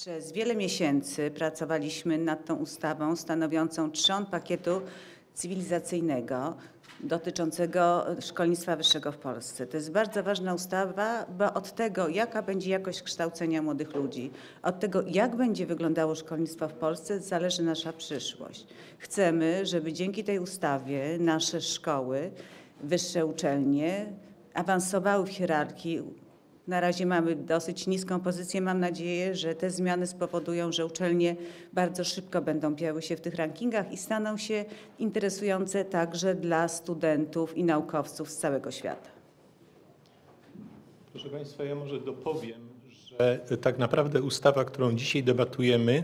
Przez wiele miesięcy pracowaliśmy nad tą ustawą stanowiącą trzon pakietu cywilizacyjnego dotyczącego szkolnictwa wyższego w Polsce. To jest bardzo ważna ustawa, bo od tego, jaka będzie jakość kształcenia młodych ludzi, od tego, jak będzie wyglądało szkolnictwo w Polsce, zależy nasza przyszłość. Chcemy, żeby dzięki tej ustawie nasze szkoły, wyższe uczelnie awansowały w hierarchii na razie mamy dosyć niską pozycję. Mam nadzieję, że te zmiany spowodują, że uczelnie bardzo szybko będą pojawiły się w tych rankingach i staną się interesujące także dla studentów i naukowców z całego świata. Proszę Państwa, ja może dopowiem, że tak naprawdę ustawa, którą dzisiaj debatujemy,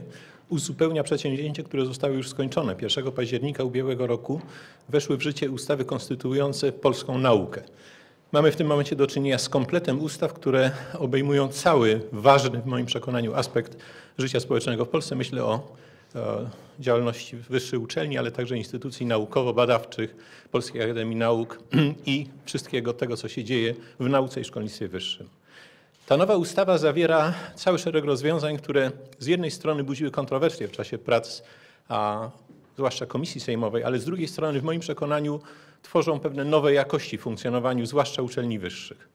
uzupełnia przedsięwzięcia, które zostały już skończone. 1 października ubiegłego roku weszły w życie ustawy konstytuujące polską naukę. Mamy w tym momencie do czynienia z kompletem ustaw, które obejmują cały ważny w moim przekonaniu aspekt życia społecznego w Polsce. Myślę o, o działalności wyższej uczelni, ale także instytucji naukowo-badawczych, Polskiej Akademii Nauk i wszystkiego tego, co się dzieje w nauce i szkolnictwie wyższym. Ta nowa ustawa zawiera cały szereg rozwiązań, które z jednej strony budziły kontrowersje w czasie prac, zwłaszcza Komisji Sejmowej, ale z drugiej strony w moim przekonaniu tworzą pewne nowe jakości w funkcjonowaniu, zwłaszcza uczelni wyższych.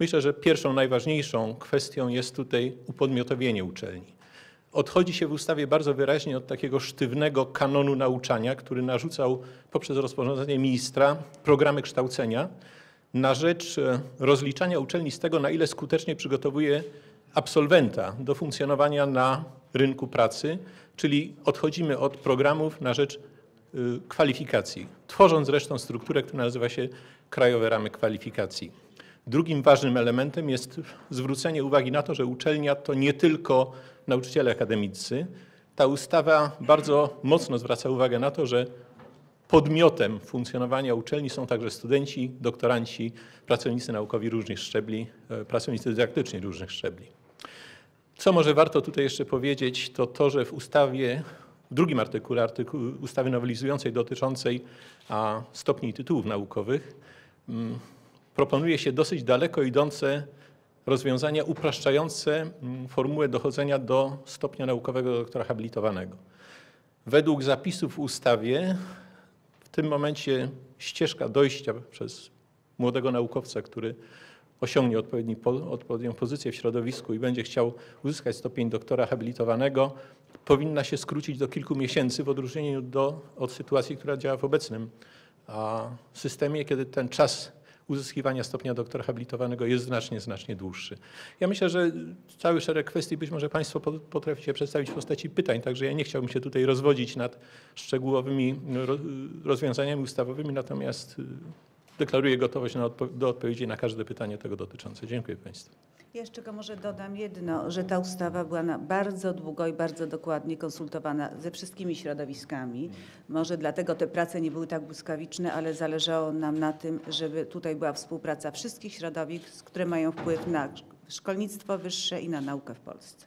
Myślę, że pierwszą, najważniejszą kwestią jest tutaj upodmiotowienie uczelni. Odchodzi się w ustawie bardzo wyraźnie od takiego sztywnego kanonu nauczania, który narzucał poprzez rozporządzenie ministra programy kształcenia na rzecz e, rozliczania uczelni z tego, na ile skutecznie przygotowuje absolwenta do funkcjonowania na rynku pracy, czyli odchodzimy od programów na rzecz Y, kwalifikacji, tworząc zresztą strukturę, która nazywa się Krajowe Ramy Kwalifikacji. Drugim ważnym elementem jest zwrócenie uwagi na to, że uczelnia to nie tylko nauczyciele akademicy. Ta ustawa bardzo mocno zwraca uwagę na to, że podmiotem funkcjonowania uczelni są także studenci, doktoranci, pracownicy naukowi różnych szczebli, e, pracownicy dydaktyczni różnych szczebli. Co może warto tutaj jeszcze powiedzieć, to to, że w ustawie w drugim artykule artykuł ustawy nowelizującej dotyczącej a, stopni i tytułów naukowych mm, proponuje się dosyć daleko idące rozwiązania upraszczające mm, formułę dochodzenia do stopnia naukowego doktora habilitowanego. Według zapisów w ustawie w tym momencie ścieżka dojścia przez młodego naukowca, który osiągnie odpowiedni, odpowiednią pozycję w środowisku i będzie chciał uzyskać stopień doktora habilitowanego, powinna się skrócić do kilku miesięcy w odróżnieniu do, od sytuacji, która działa w obecnym systemie, kiedy ten czas uzyskiwania stopnia doktora habilitowanego jest znacznie, znacznie dłuższy. Ja myślę, że cały szereg kwestii być może Państwo potraficie przedstawić w postaci pytań, także ja nie chciałbym się tutaj rozwodzić nad szczegółowymi rozwiązaniami ustawowymi, natomiast deklaruję gotowość odpo do odpowiedzi na każde pytanie tego dotyczące. Dziękuję Państwu. Jeszcze tylko może dodam jedno, że ta ustawa była na bardzo długo i bardzo dokładnie konsultowana ze wszystkimi środowiskami. Może dlatego te prace nie były tak błyskawiczne, ale zależało nam na tym, żeby tutaj była współpraca wszystkich środowisk, które mają wpływ na szkolnictwo wyższe i na naukę w Polsce.